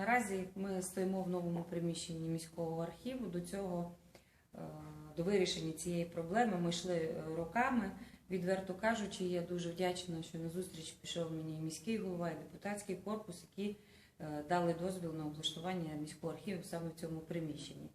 наразі ми стоїмо в новому приміщенні міського архіву. До цього е, до вирішення цієї проблеми ми йшли е, роками. Відверто кажучи, я дуже вдячна, що на зустріч пішов мені міський голова і депутатський корпус, які е, дали дозвіл на облаштування міського архіву саме в цьому приміщенні.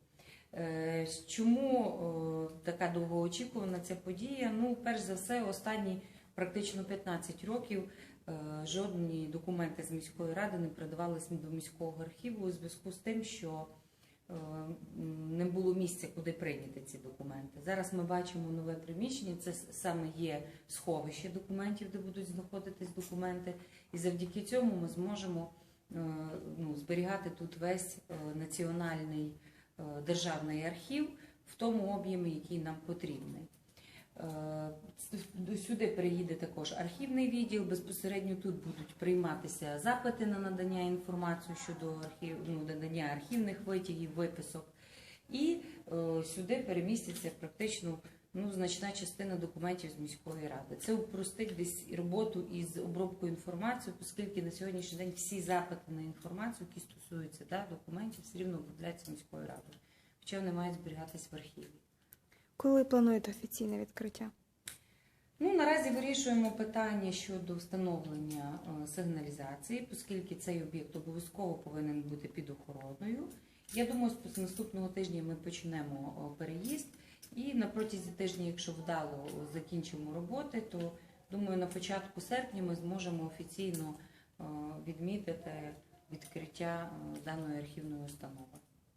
Чому така довгоочікувана ця подія? Ну, перш за все, останні практично 15 років е, жодні документи з міської ради не передавалися до міського архіву у зв'язку з тим, що е, не було місця, куди прийняти ці документи. Зараз ми бачимо нове приміщення. Це саме є сховище документів, де будуть знаходитись документи, і завдяки цьому ми зможемо е, ну, зберігати тут весь національний державний архів в тому об'ємі, який нам потрібний. Сюди приїде також архівний відділ. Безпосередньо тут будуть прийматися запити на надання інформації щодо архів, ну, надання архівних витягів, виписок. І е, сюди переміститься практично ну, значна частина документів з міської ради. Це упростить десь роботу із обробкою інформації, оскільки на сьогоднішній день всі запити на інформацію, які стосуються да, документів, все рівно обробляються міською радою, хоча вони мають зберігатись в архіві. Коли плануєте офіційне відкриття? Ну, наразі вирішуємо питання щодо встановлення е, сигналізації, оскільки цей об'єкт обов'язково повинен бути під охороною. Я думаю, з наступного тижня ми почнемо е, переїзд, і на протязі тижня, якщо вдало закінчимо роботи, то думаю, на початку серпня ми зможемо офіційно е, відмітити відкриття е, даної архівної установи.